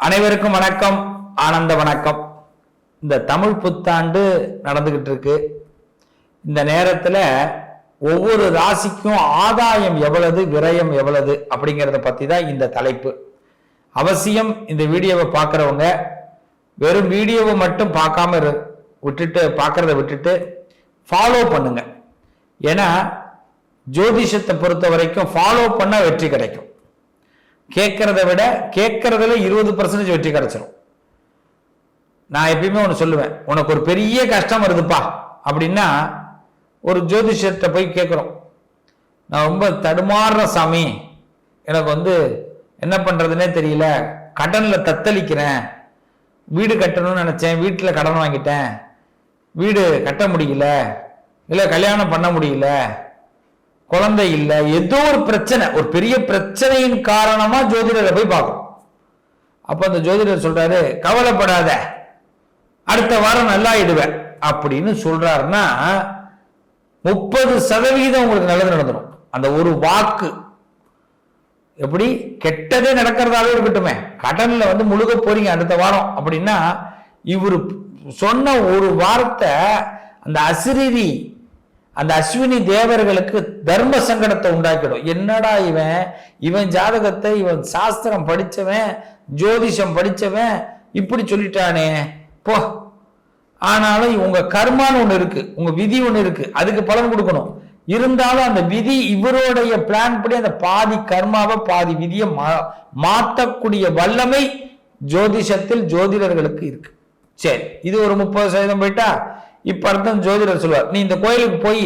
அனைவருக்கும் வணக்கம் ஆனந்த வணக்கம். இந்த தமிழ் புத்தாண்டு நடந்துகிட்டு இருக்கு. இந்த நேரத்துல ஒவ்வொரு ராசிக்கும் ஆதாயம் எவ்வளவு விரயம் எவ்வளவு அப்படிங்கிறத பத்தி தான் இந்த தலைப்பு. அவசியம் இந்த வீடியோவை பார்க்குறவங்க வெறும் வீடியோவை மட்டும் பார்க்காம இரு- விட்டுட்டு பார்க்கறத விட்டுட்டு ஃபாலோ பண்ணுங்க. ஏன்னா ஜோதிஷத்தை பொறுத்த வரைக்கும் ஃபாலோ பண்ணா வெற்றி கிடைக்கும். கேட்கறத விட கேட்கறதுல இருபது பர்சன்டேஜ் வெற்றி கிடைச்சிரும். நான் எப்பயுமே ஒன்று சொல்லுவேன் உனக்கு ஒரு பெரிய கஷ்டம் வருதுப்பா அப்படின்னா ஒரு ஜோதிஷத்தை போய் கேட்குறோம். நான் ரொம்ப தடுமாறுற சாமி எனக்கு வந்து என்ன பண்ணுறதுனே தெரியல கடனில் தத்தளிக்கிறேன் வீடு கட்டணும்னு நினச்சேன் வீட்டில் கடன் வாங்கிட்டேன் வீடு கட்ட முடியல இல்லை கல்யாணம் பண்ண முடியல குழந்தை இல்லை ஏதோ ஒரு பிரச்சனை ஒரு பெரிய பிரச்சனையின் காரணமா ஜோதிடரை போய் பார்க்கும் அப்ப அந்த ஜோதிடர் சொல்றாரு கவலைப்படாத அடுத்த வாரம் நல்லா இடுவேன் அப்படின்னு சொல்றாருன்னா முப்பது சதவிகிதம் உங்களுக்கு நல்லது நடந்துடும் அந்த ஒரு வாக்கு. எப்படி? கெட்டதே நடக்கிறதாவே இருக்கட்டுமே. கடன்ல வந்து முழுக போறீங்க அடுத்த வாரம் அப்படின்னா இவர் சொன்ன ஒரு வார்த்தை அந்த அசிரிதி அந்த அஸ்வினி தேவர்களுக்கு தர்ம சங்கடத்தை உண்டாக்கிடும். என்னடா இவன்? இவன் ஜாதகத்தை இவன் சாஸ்திரம் படித்தவன் ஜோதிஷம் படித்தவன் இப்படி சொல்லிட்டானே. போ. ஆனாலும் உங்க கர்மான்னு ஒன்று இருக்கு உங்க விதி ஒன்று இருக்கு அதுக்கு பலன் கொடுக்கணும். இருந்தாலும் அந்த விதி இவருடைய பிளான் படி அந்த பாதி கர்மாவை பாதி விதியை மா- மாற்றக்கூடிய வல்லமை ஜோதிஷத்தில் ஜோதிடர்களுக்கு இருக்கு. சரி இது ஒரு முப்பது சதவீதம் போயிட்டா? இப்ப அர்த்தம் ஜோதிடர் சொல்லுவார் நீ இந்த கோயிலுக்கு போய்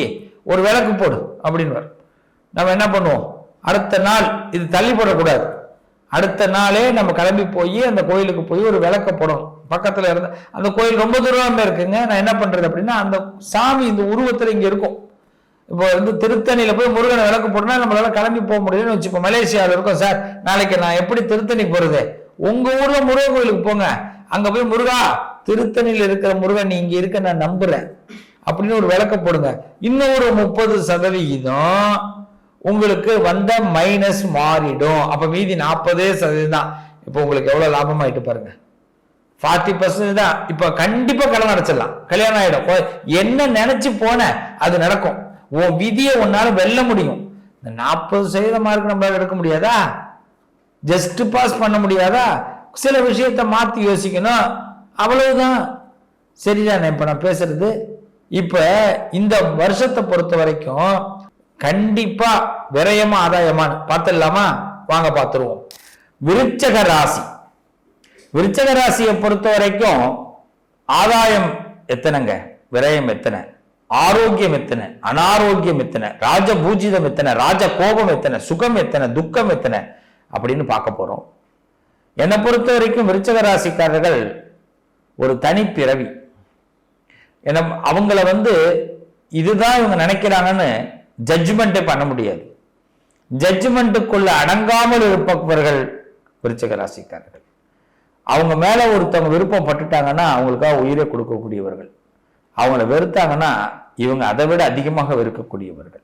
ஒரு விளக்கு போடு அப்படின்னுவார். நம்ம என்ன பண்ணுவோம்? அடுத்த நாள் இது தள்ளி போடக்கூடாது. அடுத்த நாளே நம்ம கிளம்பி போய் அந்த கோயிலுக்கு போய் ஒரு விளக்க போடணும். பக்கத்துல இருந்த அந்த கோயில் ரொம்ப தூரமாக இருக்குங்க. நான் என்ன பண்றது அப்படின்னா அந்த சாமி இந்த உருவத்துல இங்க இருக்கும். இப்போ வந்து திருத்தணியில போய் முருகனை விளக்கு போட்டோம்னா நம்மளால கிளம்பி போக முடியும்னு வச்சுப்போம் மலேசியாவில் இருக்கோம். சார் நாளைக்கு நான் எப்படி திருத்தணி போறது? உங்க ஊர்ல முருகன் கோயிலுக்கு போங்க. அங்க போய் முருகா திருத்தணியில் இருக்கிற முருகன் நீ இங்க இருக்க நான் நம்புறேன். அப்படின்னு ஒரு விளக்க போடுங்க. இன்னும் ஒரு முப்பது சதவிகிதம் உங்களுக்கு வந்த மைனஸ் மாறிடும். அப்ப மீதி நாற்பதே சதவீதம் தான். இப்போ உங்களுக்கு எவ்வளவு லாபம் ஆயிட்டு பாருங்க. ஃபார்ட்டி பர்சன்ட் தான். இப்ப கண்டிப்பா கடன் அடைச்சிடலாம். கல்யாணம் ஆயிடும். என்ன நினைச்சு போன அது நடக்கும். உன் விதியை உன்னால வெல்ல முடியும். இந்த நாற்பது சதவீத மார்க் நம்மளால எடுக்க முடியாதா? ஜஸ்ட் பாஸ் பண்ண முடியாதா? சில விஷயத்த மாத்தி யோசிக்கணும். அவ்வளவுதான். சரிதானே இப்போ நான் பேசுறது? இப்போ இந்த வருஷத்தை பொறுத்த வரைக்கும் கண்டிப்பா விரயமா ஆதாயமான்னு பார்த்துடலாமா? வாங்க பார்த்துருவோம். விருச்சக ராசி. விருச்சக ராசியை பொறுத்த வரைக்கும் ஆதாயம் எத்தனைங்க? விரயம் எத்தனை? ஆரோக்கியம் எத்தனை? அனாரோக்கியம் எத்தனை? ராஜ பூஜிதம் எத்தனை? ராஜ கோபம் எத்தனை? சுகம் எத்தனை? துக்கம் எத்தனை? அப்படின்னு பார்க்க போறோம். என்னை பொறுத்த வரைக்கும் விருச்சக ராசிக்காரர்கள் ஒரு தனிப்பிறவி ஏன்னா அவங்கள வந்து இதுதான் இவங்க நினைக்கிறாங்கன்னு ஜட்ஜ்மெண்ட்டே பண்ண முடியாது. ஜட்ஜ்மெண்ட்டுக்குள்ள அடங்காமல் இருப்பவர்கள் விருச்சக ராசிக்காரர்கள். அவங்க மேலே ஒருத்தவங்க விருப்பம் பட்டுட்டாங்கன்னா அவங்களுக்காக உயிரை கொடுக்கக்கூடியவர்கள். அவங்கள வெறுத்தாங்கன்னா இவங்க அதை விட அதிகமாக வெறுக்கக்கூடியவர்கள்.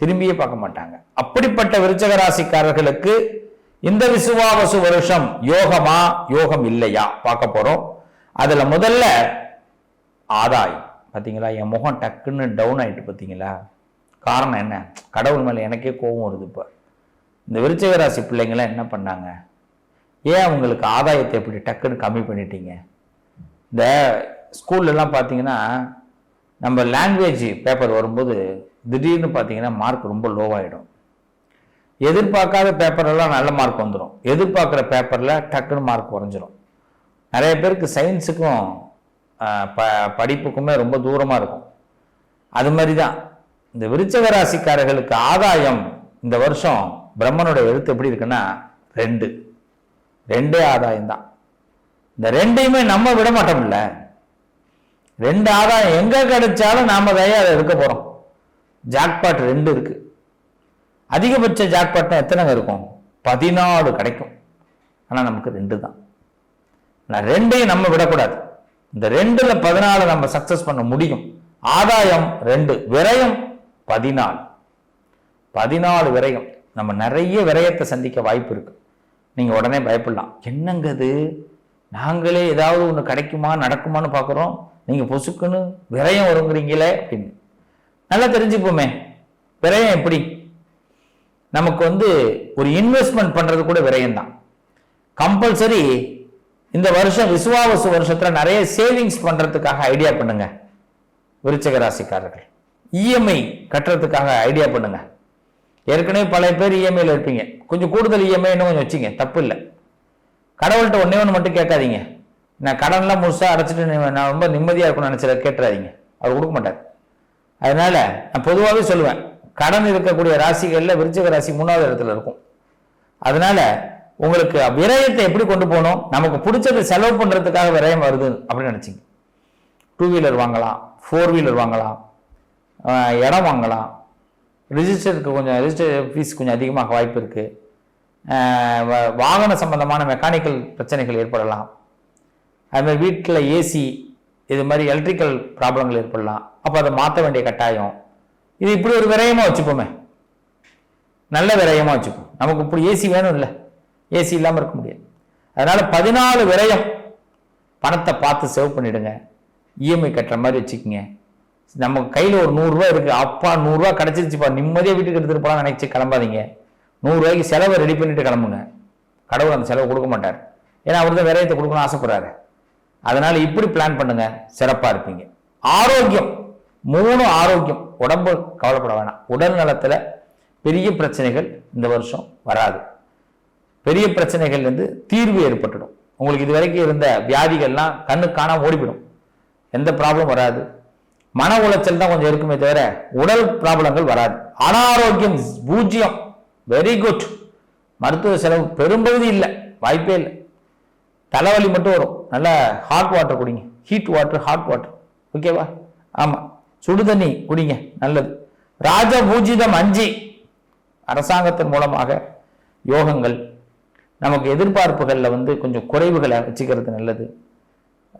திரும்பியே பார்க்க மாட்டாங்க. அப்படிப்பட்ட விருச்சக ராசிக்காரர்களுக்கு இந்த விசுவாவசு வருஷம் யோகமா யோகம் இல்லையா? பார்க்க போறோம். அதில் முதல்ல ஆதாயம். பார்த்தீங்களா என் முகம் டக்குன்னு டவுன் ஆகிட்டு பார்த்தீங்களா காரணம் என்ன? கடவுள் மேலே எனக்கே கோபம் வருது இப்போ. இந்த விருச்சிக ராசி பிள்ளைங்களாம் என்ன பண்ணாங்க? ஏன் அவங்களுக்கு ஆதாயத்தை எப்படி டக்குன்னு கம்மி பண்ணிட்டீங்க? இந்த ஸ்கூல்லலாம் பார்த்தீங்கன்னா நம்ம லாங்குவேஜ் பேப்பர் வரும்போது திடீர்னு பார்த்தீங்கன்னா மார்க் ரொம்ப லோவாகிடும் எதிர்பார்க்காத பேப்பர்லாம் நல்ல மார்க் வந்துடும் எதிர்பார்க்குற பேப்பரில் டக்குன்னு மார்க் குறைஞ்சிரும். நிறைய பேருக்கு சயின்ஸுக்கும் ப படிப்புக்குமே ரொம்ப தூரமாக இருக்கும். அது மாதிரி தான் இந்த விருச்சக ராசிக்காரர்களுக்கு ஆதாயம் இந்த வருஷம் பிரம்மனுடைய எழுத்து எப்படி இருக்குன்னா ரெண்டு. ரெண்டே ஆதாயம் தான் இந்த ரெண்டையுமே நம்ம விட மாட்டோம்ல. ரெண்டு ஆதாயம் எங்கே கிடைச்சாலும் நாம் தயா அதை எடுக்க போறோம். ஜாக்பாட் ரெண்டு இருக்குது அதிகபட்ச ஜாக்பாட்னா எத்தனைங்க இருக்கும்? பதினாலு கிடைக்கும். ஆனால் நமக்கு ரெண்டு தான் ரெண்டையும் நம்ம விடக்கூடாது. இந்த ரெண்டுல பதினாலு நம்ம சக்சஸ் பண்ண முடியும். ஆதாயம் ரெண்டு விரயம் பதினாலு. பதினாலு விரயம். நம்ம நிறைய விரயத்தை சந்திக்க வாய்ப்பு இருக்கு. நீங்கள் உடனே பயப்படலாம். என்னங்கிறது நாங்களே ஏதாவது ஒன்று கிடைக்குமா நடக்குமான்னு பார்க்குறோம் நீங்கள் பொசுக்குன்னு விரயம் வருங்கிறீங்களே அப்படின்னு. நல்லா தெரிஞ்சுப்போமே. விரயம் எப்படி? நமக்கு வந்து ஒரு இன்வெஸ்ட்மெண்ட் பண்ணுறது கூட விரயம் தான் கம்பல்சரி இந்த வருஷம் விசுவாவசு வருஷத்தில் நிறைய சேவிங்ஸ் பண்ணுறதுக்காக ஐடியா பண்ணுங்க. விருச்சக ராசிக்காரர்கள். இஎம்ஐ கட்டுறதுக்காக ஐடியா பண்ணுங்க. ஏற்கனவே பல பேர் இஎம்ஐயில் இருப்பீங்க. கொஞ்சம் கூடுதல் இஎம்ஐ இன்னும் கொஞ்சம் வச்சுங்க தப்பு இல்லை. கடவுள்கிட்ட ஒன்றே ஒன்று மட்டும் கேட்காதீங்க. நான் கடன்லாம் முழுசாக அடைச்சிட்டு நான் ரொம்ப நிம்மதியாக இருக்கணும்னு நினச்சத கேட்டுறாதீங்க. அவர் கொடுக்க மாட்டார். அதனால நான் பொதுவாகவே சொல்லுவேன் கடன் இருக்கக்கூடிய ராசிகளில் விருச்சிக ராசி மூணாவது இடத்துல இருக்கும். அதனால உங்களுக்கு விரயத்தை எப்படி கொண்டு போகணும்? நமக்கு பிடிச்சதை செலவு பண்ணுறதுக்காக விரயம் வருது அப்படின்னு நினச்சிங்க. டூ வீலர் வாங்கலாம் ஃபோர் வீலர் வாங்கலாம் இடம் வாங்கலாம். ரிஜிஸ்டருக்கு கொஞ்சம் ரிஜிஸ்டர் ஃபீஸ் கொஞ்சம் அதிகமாக வாய்ப்பு இருக்குது வ- வாகன சம்பந்தமான மெக்கானிக்கல் பிரச்சனைகள் ஏற்படலாம். அதுமாதிரி வீட்டில் ஏசி இது மாதிரி எலக்ட்ரிக்கல் ப்ராப்ளங்கள் ஏற்படலாம். அப்போ அதை மாற்ற வேண்டிய கட்டாயம். இது இப்படி ஒரு விரயமாக வச்சுப்போமே. நல்ல விரயமாக வச்சுப்போம். நமக்கு இப்படி ஏசி வேணும் இல்லை ஏசி இல்லாமல் இருக்க முடியாது. அதனால் பதினாலு விரயம் பணத்தை பார்த்து சேவ் பண்ணிடுங்க. இஎம்ஐ கட்டுற மாதிரி வச்சுக்கோங்க. நம்ம கையில் ஒரு நூறுரூவா இருக்குது அப்பா நூறுரூவா கிடச்சிருச்சுப்பா. நிம்மதியாக வீட்டுக்கு எடுத்துகிட்டு போகலாம் நினச்சி கிளம்பாதீங்க. நூறுரூவாய்க்கு செலவை ரெடி பண்ணிட்டு கிளம்புங்க. கடவுள் அந்த செலவு கொடுக்க மாட்டார். ஏன்னா அவர் தான் விரயத்தை கொடுக்கணும்னு ஆசைப்படுறாரு. அதனால் இப்படி பிளான் பண்ணுங்க. சிறப்பாக இருப்பீங்க. ஆரோக்கியம். மூணு ஆரோக்கியம். உடம்பு கவலைப்பட வேணாம். உடல் நலத்தில் பெரிய பிரச்சனைகள் இந்த வருஷம் வராது. பெரிய பிரச்சனைகள் வந்து தீர்வு ஏற்பட்டுடும். உங்களுக்கு இது வரைக்கும் இருந்த வியாதிகள்லாம் கண்ணு காணாம ஓடிவிடும். எந்த ப்ராப்ளம் வராது. மன உளைச்சல் தான் கொஞ்சம் இருக்குமே தவிர உடல் ப்ராப்ளங்கள் வராது. அனாரோக்கியம் பூஜ்ஜியம். வெரி குட் மருத்துவ செலவு பெரும்பகுதி இல்லை. வாய்ப்பே இல்லை. தலைவலி மட்டும் வரும். நல்லா ஹாட் வாட்டர் குடிங்க. ஹீட் வாட்டர் ஹாட் வாட்டர் ஓகேவா ஆமாம் சுடு தண்ணி குடிங்க. நல்லது. ராஜ பூஜிதம் அஞ்சு. அரசாங்கத்தின் மூலமாக யோகங்கள். நமக்கு எதிர்பார்ப்புகளில் வந்து கொஞ்சம் குறைவுகளை வச்சுக்கிறது நல்லது.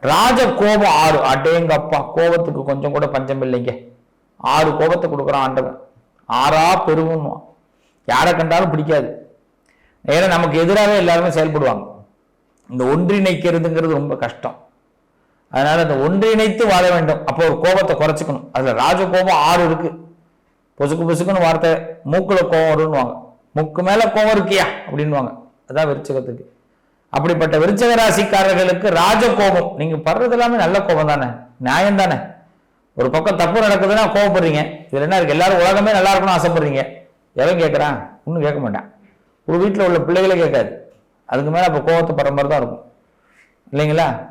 ராஜ கோபம் ஆறு. அடேங்கப்பா கோபத்துக்கு கொஞ்சம் கூட பஞ்சம் இல்லைங்க. ஆறு கோபத்தை கொடுக்குறான் ஆண்டவன். ஆறா பெருகும் யாரை கண்டாலும் பிடிக்காது. ஏன்னா நமக்கு எதிராகவே எல்லாருமே செயல்படுவாங்க. இந்த ஒன்றிணைக்கிறதுங்கிறது ரொம்ப கஷ்டம். அதனால இந்த ஒன்றிணைத்து வாழ வேண்டும். அப்போ ஒரு கோபத்தை குறைச்சிக்கணும். அதில் ராஜ கோபம் ஆறு இருக்கு. பொசுக்கு பொசுக்குன்னு வார்த்தை மூக்கில் கோபம் வரும்னுவாங்க. மூக்கு மேலே கோபம் இருக்கியா? அப்படின்னுவாங்க. அதான் விருச்சகத்துக்கு. அப்படிப்பட்ட விருச்சக ராசிக்காரர்களுக்கு ராஜ கோபம். நீங்க படுறது எல்லாமே நல்ல கோபம் தானே? நியாயம் தானே? ஒரு பக்கம் தப்பு நடக்குதுன்னா கோவப்படுறீங்க இதுல என்ன இருக்கு? எல்லாரும் உலகமே நல்லா இருக்கணும்னு ஆசைப்படுறீங்க. எவன் கேட்குறான் ஒன்றும் கேட்க மாட்டான். ஒரு வீட்டில் உள்ள பிள்ளைகளே கேட்காது. அதுக்கு மேலே அப்போ கோவத்தை படுற மாதிரி தான் இருக்கும். இல்லைங்களா?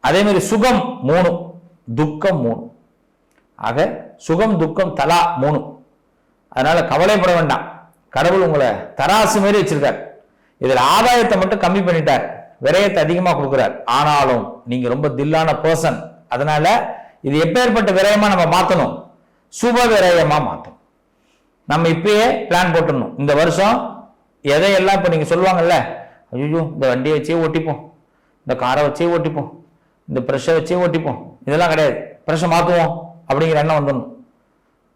அதே மாதிரி சுகம் மூணு. துக்கம் மூணு. ஆக சுகம் துக்கம் தலா மூணு. அதனால கவலைப்பட வேண்டாம். கடவுள் உங்களை தராசு மாரி வச்சிருக்கார். இதில் ஆதாயத்தை மட்டும் கம்மி பண்ணிட்டார். விரயத்தை அதிகமாக கொடுக்குறார். ஆனாலும் நீங்க ரொம்ப தில்லான பர்சன் அதனால இது எப்பேற்பட்ட விரயமா நம்ம மாற்றணும் சுப விரயமா மாற்றணும் நம்ம இப்பயே பிளான் போட்டுடணும். இந்த வருஷம் எதையெல்லாம் இப்போ நீங்கள் சொல்லுவாங்கல்ல? ஐயோ இந்த வண்டியை வச்சே ஓட்டிப்போம். இந்த காரை வச்சே ஓட்டிப்போம். இந்த ப்ரெஷ்ஷை வச்சே ஓட்டிப்போம். இதெல்லாம் கிடையாது. ப்ரெஷ்ஷை மாற்றுவோம் அப்படிங்கிற எண்ணம் வந்துடணும்.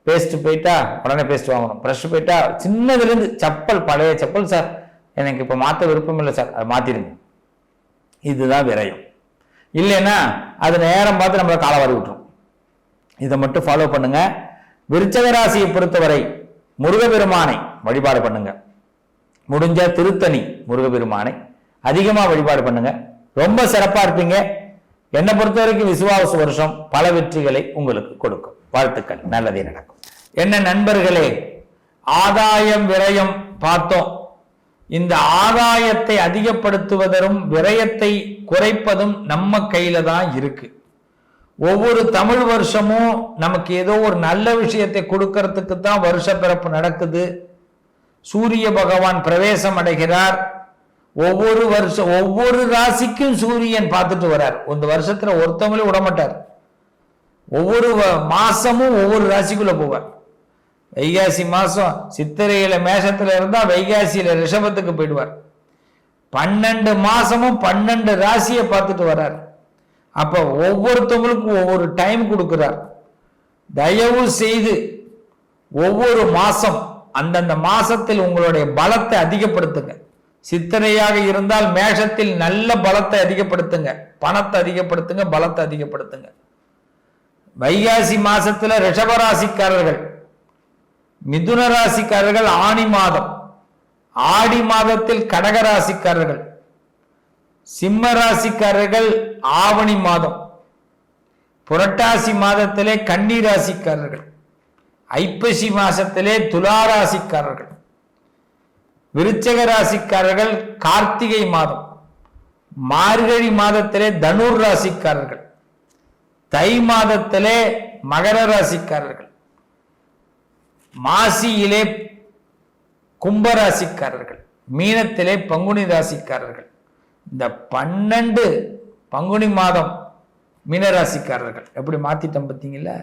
பேஸ்ட் போயிட்டா உடனே பேஸ்ட் வாங்கணும். ப்ரெஷ் போயிட்டா சின்னதுலேருந்து செப்பல் பழைய செப்பல் சார் எனக்கு இப்போ மாற்ற விருப்பம் இல்லை சார். அதை மாற்றிடுங்க இதுதான் விரயம். இல்லைன்னா அது நேரம் பார்த்து நம்மளை காலவாரி விட்டுரும். இதை மட்டும் ஃபாலோ பண்ணுங்க. விருச்சக ராசியை பொறுத்தவரை முருகபெருமானை வழிபாடு பண்ணுங்க. முடிஞ்ச திருத்தணி முருகபெருமானை அதிகமாக வழிபாடு பண்ணுங்க. ரொம்ப சிறப்பாக இருப்பீங்க. என்னை பொறுத்த வரைக்கும் விசுவாச வருஷம் பல வெற்றிகளை உங்களுக்கு கொடுக்கும். வாழ்த்துக்கள். நல்லதே நடக்கும். என்ன நண்பர்களே ஆதாயம் விரயம் பார்த்தோம். இந்த ஆதாயத்தை அதிகப்படுத்துவதும் விரயத்தை குறைப்பதும் நம்ம கையில தான் இருக்கு. ஒவ்வொரு தமிழ் வருஷமும் நமக்கு ஏதோ ஒரு நல்ல விஷயத்தை கொடுக்கறதுக்கு தான் வருஷ பிறப்பு நடக்குது. சூரிய பகவான் பிரவேசம் அடைகிறார். ஒவ்வொரு வருஷம் ஒவ்வொரு ராசிக்கும் சூரியன் பார்த்துட்டு வரார். இந்த வருஷத்துல ஒருத்தவங்களே விடமாட்டார். ஒவ்வொரு வ- மாசமும் ஒவ்வொரு ராசிக்குள்ள போவார். வைகாசி மாதம் சித்திரையில் மேஷத்தில் இருந்தால் வைகாசியில் ரிஷபத்துக்கு போயிடுவார். பன்னெண்டு மாதமும் பன்னெண்டு ராசியை பார்த்துட்டு வர்றார். அப்போ ஒவ்வொருத்தவங்களுக்கும் ஒவ்வொரு டைம் கொடுக்குறார். தயவு செய்து ஒவ்வொரு மாதம் அந்தந்த மாதத்தில் உங்களுடைய பலத்தை அதிகப்படுத்துங்க. சித்திரையாக இருந்தால் மேஷத்தில் நல்ல பலத்தை அதிகப்படுத்துங்க. பணத்தை அதிகப்படுத்துங்க பலத்தை அதிகப்படுத்துங்க. வைகாசி மாசத்துல ரிஷபராசிக்காரர்கள் மிதுன ராசிக்காரர்கள் ஆணி மாதம். ஆடி மாதத்தில் கடக ராசிக்காரர்கள். சிம்ம ராசிக்காரர்கள் ஆவணி மாதம். புரட்டாசி மாதத்திலே கன்னி ராசிக்காரர்கள். ஐப்பசி மாசத்திலே துலா ராசிக்காரர்கள். விருச்சக ராசிக்காரர்கள் கார்த்திகை மாதம். மார்கழி மாதத்திலே தனுர் ராசிக்காரர்கள். தை மாதத்திலே மகர ராசிக்காரர்கள். மாசியிலே கும்பராசிக்காரர்கள் மீனத்திலே பங்குனி ராசிக்காரர்கள் இந்த பன்னெண்டு பங்குனி மாதம் மீனராசிக்காரர்கள். எப்படி மாத்திட்டோம் பார்த்தீங்களா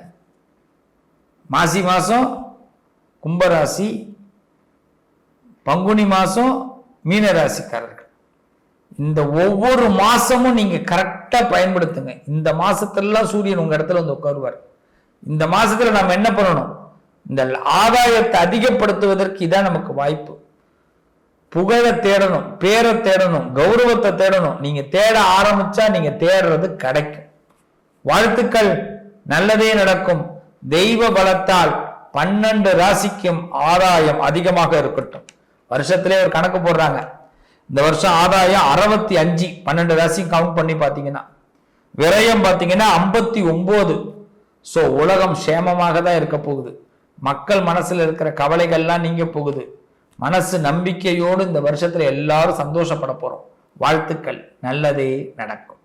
மாசி மாதம் கும்பராசி பங்குனி மாதம் மீனராசிக்காரர்கள். இந்த ஒவ்வொரு மாதமும் நீங்கள் கரெக்டாக பயன்படுத்துங்க. இந்த மாதத்துலலாம் சூரியன் உங்கள் இடத்துல வந்து உட்காருவார். இந்த மாதத்தில் நம்ம என்ன பண்ணணும்? இந்த ஆதாயத்தை அதிகப்படுத்துவதற்கு இதான் நமக்கு வாய்ப்பு. புகழை தேடணும் பேரை தேடணும் கௌரவத்தை தேடணும். நீங்க தேட ஆரம்பிச்சா நீங்க தேடுறது கிடைக்கும். வாழ்த்துக்கள். நல்லதே நடக்கும். தெய்வ பலத்தால் பன்னெண்டு ராசிக்கும் ஆதாயம் அதிகமாக இருக்கட்டும். வருஷத்திலே ஒரு கணக்கு போடுறாங்க. இந்த வருஷம் ஆதாயம் அறுபத்தி அஞ்சு பன்னெண்டு ராசியும் கவுண்ட் பண்ணி பார்த்தீங்கன்னா. விரயம் பார்த்தீங்கன்னா ஐம்பத்தி ஒன்பது ஸோ உலகம் சேமமாக தான் இருக்க போகுது. மக்கள் மனசுல இருக்கிற கவலைகள்லாம் நீங்க போகுது. மனசு நம்பிக்கையோடு இந்த வருஷத்துல எல்லாரும் சந்தோஷப்பட போறோம். வாழ்த்துக்கள். நல்லதே நடக்கும்.